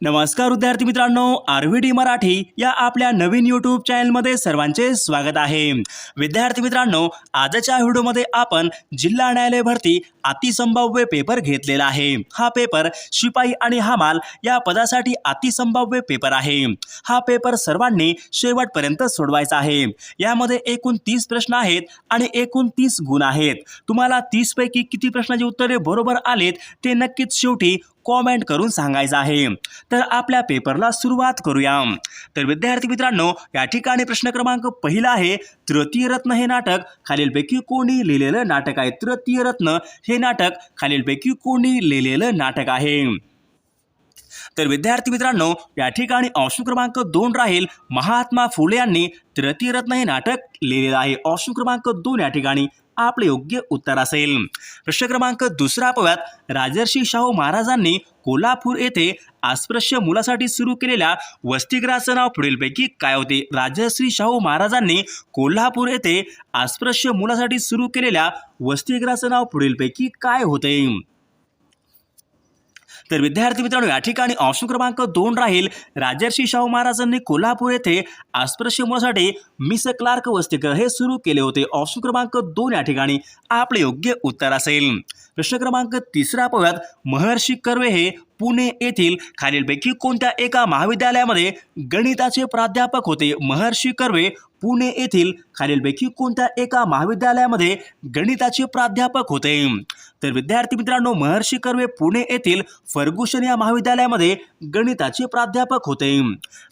नमस्कार विद्यार्थी मित्रांनो आर वी डी मराठी या आपल्या नवीन यूट्यूब चॅनलमध्ये सर्वांचे स्वागत आहे. विद्यार्थी मित्रांनो आजच्या व्हिडिओमध्ये आपण जिल्हा न्यायालय भरती अतिसंभाव्य पेपर घेतलेला आहे. हा पेपर शिपाई आणि हमाल या पदासाठी अतिसंभाव्य पेपर आहे. हा पेपर सर्वांनी शेवटपर्यंत सोडवायचा आहे. यामध्ये एकूण तीस प्रश्न आहेत आणि एकूण तीस गुण आहेत. तुम्हाला तीसपैकी किती प्रश्नाची उत्तरे बरोबर आलेत ते नक्कीच शेवटी कॉमेंट करून सांगायचं आहे. तर आपल्या पेपरला सुरुवात करूया. तर विद्यार्थी मित्रांनो या ठिकाणी प्रश्न क्रमांक पहिला आहे तृतीय रत्न हे नाटक. खालीलपैकी कोणी लिहिलेलं नाटक आहे? तृतीय रत्न हे नाटक. खालीलपैकी कोणी लिहिलेलं नाटक आहे? तर विद्यार्थी मित्रांनो या ठिकाणी ऑप्शन क्रमांक दोन राहील. महात्मा फुले यांनी तृतीय रत्न हे नाटक लिहिलेलं आहे. ऑप्शन क्रमांक दोन या ठिकाणी. आपले योग्य उत्तर असेल. प्रश्न क्रमांक दुसरा पाहूयात. राजर्षी शाहू महाराजांनी कोल्हापूर येथे अस्पृश्य मुलासाठी सुरू केलेल्या वसतिगृहाचं नाव पुढीलपैकी काय होते? राजश्री शाहू महाराजांनी कोल्हापूर येथे अस्पृश्य मुलासाठी सुरू केलेल्या वसतिगृहाचं नाव पुढीलपैकी काय होते? तर विद्यार्थी मित्रांनो या ठिकाणी ऑप्शन क्रमांक दोन राहील. राजर्षी शाहू महाराजांनी कोल्हापूर येथे अस्पृश्य मुलासाठी मिस क्लार्क वसतिगृह हे सुरू केले होते. ऑप्शन क्रमांक दोन या ठिकाणी आपले योग्य उत्तर असेल. प्रश्न क्रमांक तिसरा पाहूयात महर्षी कर्वे हे पुणे येथील खालीलपैकी कोणत्या एका महाविद्यालयामध्ये गणिताचे प्राध्यापक होते? महर्षी कर्वे पुणे येथील खालीलपैकी कोणत्या एका महाविद्यालयामध्ये गणिताचे प्राध्यापक होते? तर विद्यार्थी मित्रांनो महर्षी कर्वे पुणे येथील फर्गुशन या महाविद्यालयामध्ये गणिताचे प्राध्यापक होते.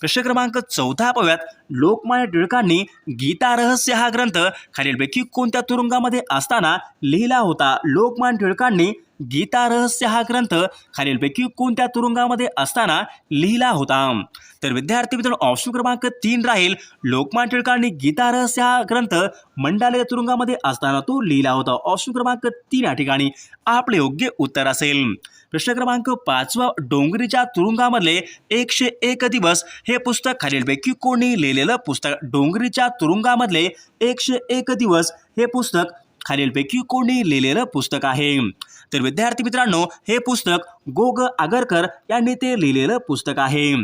प्रश्न क्रमांक चौथा पव्यात लोकमान्य टिळकांनी गीता रहस्य हा ग्रंथ खालीलपैकी कोणत्या तुरुंगामध्ये असताना लिहिला होता? लोकमान्य टिळकांनी गीता रहस्य हा ग्रंथ खालीलपैकी कोणत्या तुरुंगामध्ये असताना लिहिला होता? तर विद्यार्थी मित्रांनो ऑप्शन क्रमांक तीन राहील. लोकमान्य टिळकांनी गीता रहस्य हा ग्रंथ मंडालय तुरुंगामध्ये असताना तो लिहिला होता. ऑप्शन क्रमांक तीन या ठिकाणी आपले योग्य उत्तर असेल. प्रश्न क्रमांक पाचवा डोंगरीच्या तुरुंगामधले एकशे एक दिवस हे पुस्तक खालीलपैकी कोणी लिहिलेलं पुस्तक? डोंगरीच्या तुरुंगामधले एकशे एक दिवस हे पुस्तक खालीलपैकी कोणी लिहिलेलं पुस्तक आहे. तर विद्यार्थी मित्रांनो हे पुस्तक गोग आगरकर यांनी ते लिहिलेलं पुस्तक आहे.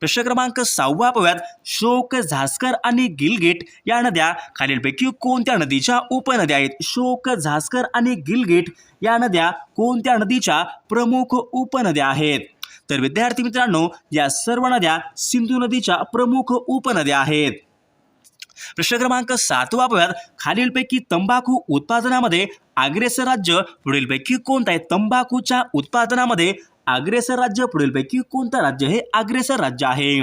प्रश्न क्रमांक सहावा पव्यात शोक झास्कर आणि गिलगिट या नद्या खालीलपैकी कोणत्या नदीच्या उपनद्या आहेत? शोक झास्कर आणि गिलगिट या नद्या कोणत्या नदीच्या प्रमुख उपनद्या आहेत? तर विद्यार्थी मित्रांनो या सर्व नद्या सिंधू नदीच्या प्रमुख उपनद्या आहेत. प्रश्न क्रमांक सातवा पाहूयात खालीलपैकी तंबाखू उत्पादनामध्ये अग्रेसर राज्य पुढीलपैकी कोणतं आहे? तंबाखूच्या उत्पादनामध्ये अग्रेसर राज्य पुढीलपैकी कोणतं राज्य? हे अग्रेसर राज्य आहे.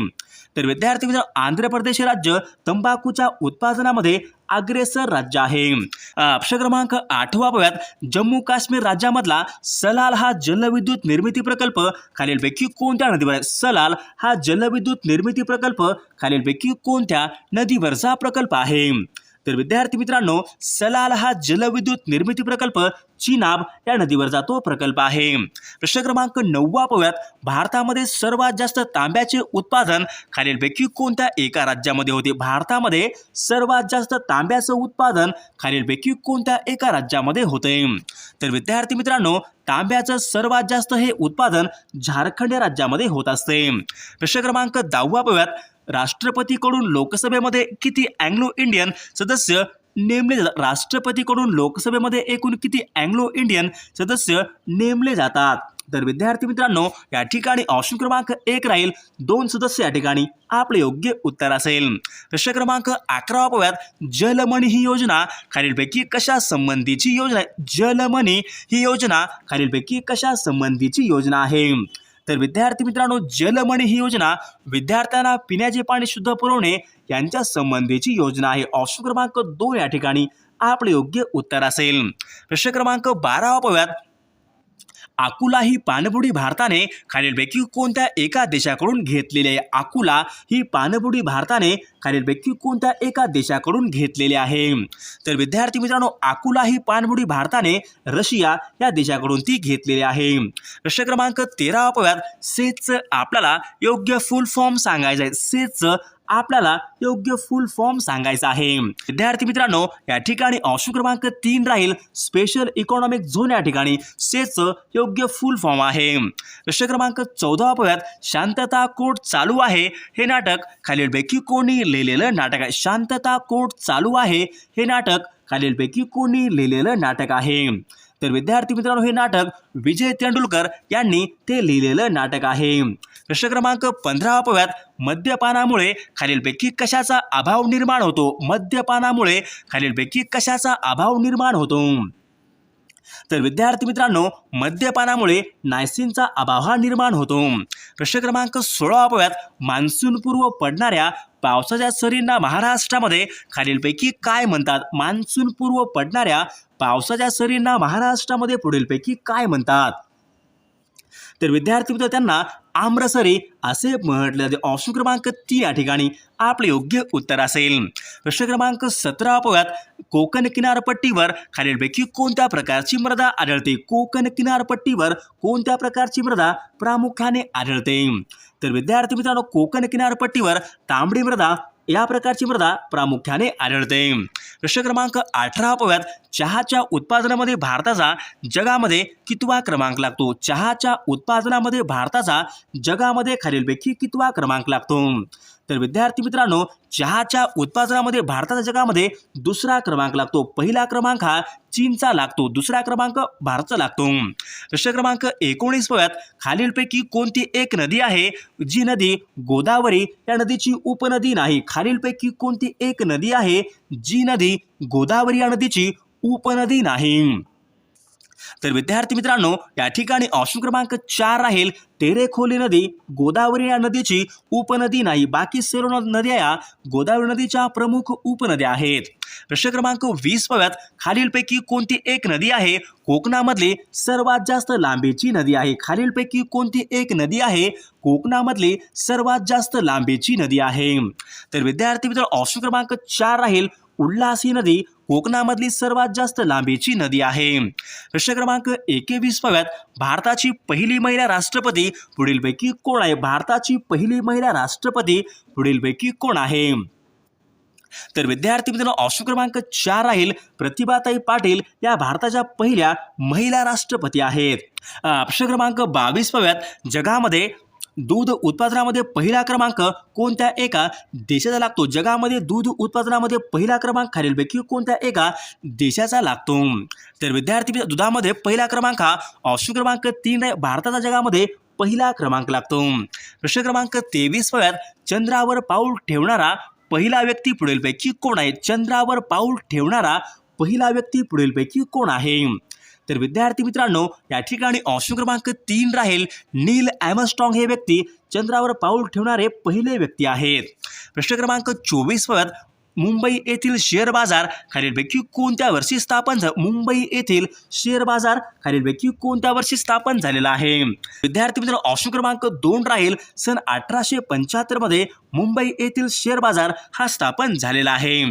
तर विद्यार्थी मित्रांनो आंध्र प्रदेश हे राज्य तंबाखूच्या उत्पादनामध्ये अग्रेसर राज्य आहे. अं, क्रमांक आठवा पाहूयात जम्मू काश्मीर राज्यामधला सलाल हा जलविद्युत निर्मिती प्रकल्प खालीलपैकी कोणत्या नदीवर? आहे सलाल हा जलविद्युत निर्मिती प्रकल्प खालीलपैकी कोणत्या नदीवरचा प्रकल्प आहे? तर विद्यार्थी मित्रांनो सलाल हा जलविद्युत निर्मिती प्रकल्प चिनाब या नदीवर जातो प्रकल्प आहे. प्रश्न क्रमांक नववा पाहूयात. भारतामध्ये सर्वात जास्त तांब्याचे उत्पादन खालीलपैकी कोणत्या एका राज्यामध्ये होते? भारतामध्ये सर्वात जास्त तांब्याचं उत्पादन खालीलपैकी कोणत्या एका राज्यामध्ये होते? तर विद्यार्थी मित्रांनो तांब्याचं सर्वात जास्त हे उत्पादन झारखंड राज्यामध्ये होत असते. प्रश्न क्रमांक दहावा पाहूयात. राष्ट्रपतीकडून लोकसभेमध्ये किती अँग्लो इंडियन सदस्य नेमले जातात? राष्ट्रपतीकडून लोकसभेमध्ये एकूण किती अँग्लो इंडियन सदस्य नेमले जातात? तर विद्यार्थी मित्रांनो या ठिकाणी ऑप्शन क्रमांक एक राहील. दोन सदस्य या ठिकाणी आपले योग्य उत्तर असेल. प्रश्न क्रमांक अकरावा पाहूयात जलमणी ही योजना खालीलपैकी कशा संबंधीची योजना जलमणी ही योजना खालीलपैकी कशा संबंधीची योजना आहे? तर विद्यार्थी मित्रांनो जलमणी ही योजना विद्यार्थ्यांना पिण्याचे पाणी शुद्ध पुरवणे यांच्या संबंधीची योजना आहे. ऑप्शन क्रमांक दोन या ठिकाणी आपले योग्य उत्तर असेल. प्रश्न क्रमांक बारावा पाहूयात. आकुला ही पाणबुडी भारताने खालीलपैकी कोणत्या एका देशाकडून घेतलेली आहे? आकुला ही पाणबुडी भारताने खालीलपैकी कोणत्या एका देशाकडून घेतलेली आहे? तर विद्यार्थी मित्रांनो आकुला ही पाणबुडी भारताने रशिया या देशाकडून ती घेतलेली आहे. प्रश्न क्रमांक तेरा पाहूयात सेचचं आपल्याला योग्य फुल फॉर्म सांगायचं आहे सेचचं आपल्याला योग्य फुल फॉर्म सांगायचा आहे. विद्यार्थी मित्रांनो या ठिकाणी ऑप्शन क्रमांक तीन राहील. स्पेशल इकॉनॉमिक झोन या ठिकाणी सेचं योग्य फुल फॉर्म आहे. प्रश्न क्रमांक चौदा पाहूयात. शांतता कोर्ट चालू आहे. हे नाटक खालीलपैकी कोणी लिहिलेलं नाटक आहे. शांतता कोर्ट चालू आहे. हे नाटक खालीलपैकी कोणी लिहिलेलं नाटक आहे. तर विद्यार्थी मित्रांनो हे नाटक विजय तेंडुलकर यांनी ते लिहिलेलं नाटक आहे. प्रश्न क्रमांक पंधरा पाहूयात मद्यपानामुळे खालीलपैकी कशाचा अभाव निर्माण होतो? मद्यपानामुळे खालीलपैकी कशाचा अभाव निर्माण होतो? तर विद्यार्थी मित्रांनो मद्यपानामुळे नायसिनचा अभाव हा निर्माण होतो. प्रश्न क्रमांक सोळा पाहूयात मान्सूनपूर्व पडणाऱ्या पावसाच्या सरींना महाराष्ट्रामध्ये खालीलपैकी काय म्हणतात? मान्सूनपूर्व पडणाऱ्या पावसाच्या सरींना महाराष्ट्रामध्ये पुढीलपैकी काय म्हणतात? तर विद्यार्थी मित्र त्यांना आम्रसरी असे म्हटले जाते. ऑप्शन क्रमांक ती या ठिकाणी आपले योग्य उत्तर असेल. प्रश्न क्रमांक सतरा पाहूयात. कोकण किनारपट्टीवर खालीलपैकी कोणत्या प्रकारची मृदा आढळते? कोकण किनारपट्टीवर कोणत्या प्रकारची मृदा प्रामुख्याने आढळते? तर विद्यार्थी मित्रांनो कोकण किनारपट्टीवर तांबडी मृदा या प्रकारची मृदा प्रामुख्याने आढळते. प्रश्न क्रमांक अठरा अपव्यात चहाच्या उत्पादनामध्ये भारताचा जगामध्ये कितवा क्रमांक लागतो? चहाच्या उत्पादनामध्ये भारताचा जगामध्ये खालीलपैकी कितवा क्रमांक लागतो? तर विद्यार्थी मित्रांनो चहाच्या उत्पादनामध्ये भारताचा जगामध्ये दुसरा क्रमांक लागतो. पहिला क्रमांक हा चीनचा लागतो. दुसरा क्रमांक भारताचा लागतो. प्रश्न क्रमांक एकोणीस खालीलपैकी कोणती एक नदी आहे? जी नदी गोदावरी या नदीची उपनदी नाही. खालीलपैकी कोणती एक नदी आहे? जी नदी गोदावरी या नदीची उपनदी नाही. तर विद्यार्थी मित्रांनो या ठिकाणी ऑप्शन क्रमांक चार राहील तेरेखोली नदी गोदावरी या नदीची उपनदी नाही बाकी सर्व नद्या या गोदावरी नदीच्या प्रमुख उपनद्या आहेत. प्रश्न क्रमांक वीस पाव्यात खालीलपैकी कोणती एक नदी आहे? कोकणामधली सर्वात जास्त लांबीची नदी आहे. खालीलपैकी कोणती एक नदी आहे? कोकणामधली सर्वात जास्त लांबीची नदी आहे. तर विद्यार्थी मित्र ऑप्शन क्रमांक चार राहील उल्हास ही नदी कोकणामधली सर्वात जास्त लांबीची नदी आहे. प्रश्न क्रमांक एकवीस भारताची पहिली महिला राष्ट्रपती पुढीलपैकी कोण आहे? भारताची पहिली महिला राष्ट्रपती पुढीलपैकी कोण आहे? तर विद्यार्थी मित्रांनो ऑप्शन क्रमांक चार राहील प्रतिभाताई पाटील. या भारताच्या पहिल्या महिला राष्ट्रपती आहेत. अं, प्रश्न क्रमांक बावीस पव्यात जगामध्ये दूध उत्पादनामध्ये पहिला क्रमांक कोणत्या एका देशाचा लागतो? जगामध्ये दूध उत्पादनामध्ये पहिला क्रमांक खालीलपैकी कोणत्या एका देशाचा लागतो? तर विद्यार्थी दुधामध्ये पहिला क्रमांक हा ऑप्शन क्रमांक तीन आहे. भारताचा जगामध्ये पहिला क्रमांक लागतो. प्रश्न क्रमांक तेवीस व्यात चंद्रावर पाऊल ठेवणारा पहिला व्यक्ती पुढीलपैकी कोण आहे? चंद्रावर पाऊल ठेवणारा पहिला व्यक्ती पुढीलपैकी कोण आहे? तर विद्यार्थी मित्रांनो या ठिकाणी ऑप्शन क्रमांक तीन राहील. नील ॲमस्ट्रॉंग हे व्यक्ती चंद्रावर पाऊल ठेवणारे पहिले व्यक्ती आहेत. प्रश्न क्रमांक चोवीसवर मुंबई येथील शेअर बाजार खालीलपैकी कोणत्या वर्षी स्थापन झा मुंबई येथील शेअर बाजार खालीलपैकी कोणत्या वर्षी स्थापन झालेला आहे? विद्यार्थी मित्र ऑप्शन क्रमांक दोन राहील. सन अठराशे पंच्याहत्तरमध्ये मुंबई येथील शेअर बाजार हा स्थापन झालेला आहे.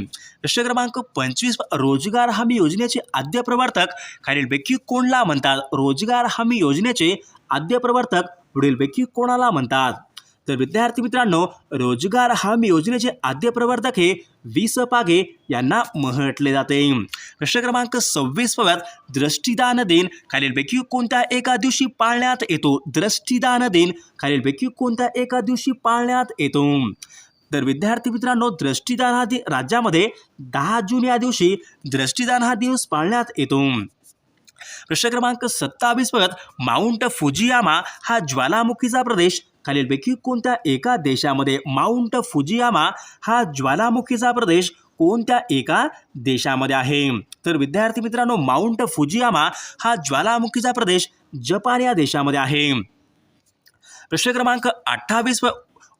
प्रश्न क्रमांक पंचवीस रोजगार हमी योजनेचे आद्य प्रवर्तक खालीलपैकी कोणला म्हणतात? रोजगार हमी योजनेचे आद्य प्रवर्तक पुढीलपैकी कोणाला म्हणतात? तर विद्यार्थी मित्रांनो रोजगार हमी योजनेचे आद्य प्रवर्तक हे वी स पागे यांना म्हटले जाते. प्रश्न क्रमांक सव्वीस पव्यात दृष्टीदान दिन खालीलपैकी कोणत्या एका दिवशी पाळण्यात येतो? दृष्टीदान दिन खालीलपैकी कोणत्या एका दिवशी पाळण्यात येतो? तर विद्यार्थी मित्रांनो दृष्टीदान हा दि राज्यामध्ये दहा जून या दिवशी दृष्टीदान हा दिवस पाळण्यात येतो. प्रश्न क्रमांक सत्तावीस बघत माउंट फुजियामा हा ज्वालामुखीचा प्रदेश खालीलपैकी कोणत्या एका देशामध्ये माउंट फुजियामा हा ज्वालामुखीचा प्रदेश कोणत्या एका देशामध्ये आहे? तर विद्यार्थी मित्रांनो माउंट फुजियामा हा ज्वालामुखीचा प्रदेश जपान या देशामध्ये आहे. प्रश्न क्रमांक अठ्ठावीस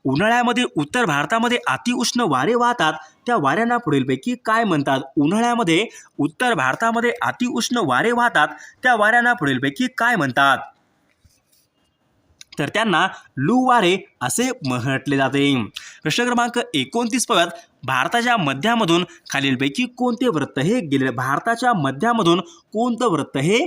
उन्हाळ्यामध्ये उत्तर भारतामध्ये अतिउष्ण वारे वाहतात. त्या वाऱ्यांना पुढीलपैकी काय म्हणतात? उन्हाळ्यामध्ये उत्तर भारतामध्ये अतिउष्ण वारे वाहतात. त्या वाऱ्यांना पुढीलपैकी काय म्हणतात? तर त्यांना लू वारे असे म्हटले जाते. प्रश्न क्रमांक एकोणतीस पव्यात भारताच्या मध्यामधून खालीलपैकी कोणते वृत्त हे गेले भारताच्या मध्यामधून कोणतं वृत्त हे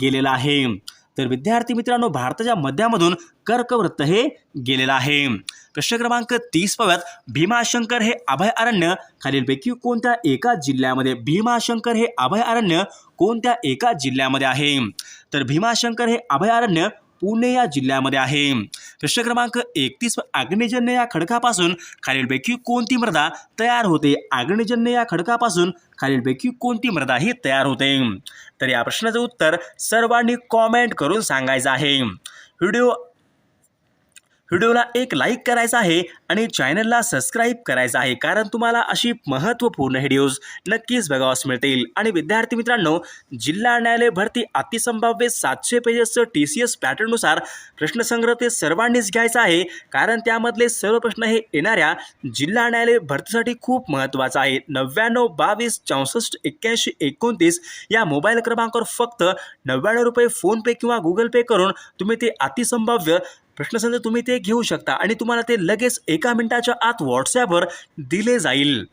गेलेलं आहे? तर विद्यार्थी मित्रांनो भारताच्या मध्यामधून कर्कवृत्त हे गेलेलं आहे. प्रश्न क्रमांक तीस पव्यात भीमाशंकर हे अभयारण्य खालीलपैकी कोणत्या एका जिल्ह्यामध्ये भीमाशंकर हे अभयारण्य कोणत्या एका जिल्ह्यामध्ये आहे? तर भीमाशंकर हे अभयारण्य पुणे या जिल्ह्यामध्ये आहे. प्रश्न क्रमांक एकतीस आग्नेजन्य या खडकापासून खालीलपैकी कोणती मृदा तयार होते? आग्नेजन्य या खडकापासून खालीलपैकी कोणती मृदा ही तयार होते? तर या प्रश्नाचं उत्तर सर्वांनी कॉमेंट करून सांगायचं आहे. व्हिडिओ व्हिडिओला एक लाईक करायचा आहे आणि चॅनलला सबस्क्राईब करायचं आहे कारण तुम्हाला अशी महत्त्वपूर्ण व्हिडिओज नक्कीच बघावास मिळतील. आणि विद्यार्थी मित्रांनो जिल्हा न्यायालय भरती अतिसंभाव्य सातशे पेजेसचं टी सी एस पॅटर्ननुसार प्रश्नसंग्रह ते सर्वांनीच घ्यायचा आहे कारण त्यामधले सर्व प्रश्न हे येणाऱ्या जिल्हा न्यायालय भरतीसाठी खूप महत्त्वाचं आहे. नव्याण्णव बावीस चौसष्ट एक्क्याऐंशी एकोणतीस या मोबाईल क्रमांकावर फक्त नव्याण्णव रुपये फोनपे किंवा गुगल पे करून तुम्ही ते अतिसंभाव्य प्रश्नसंच तुम्ही ते घेऊ शकता आणि तुम्हाला ते लगेच एका मिनिटाच्या आत व्हॉट्सॲपवर दिले जाईल.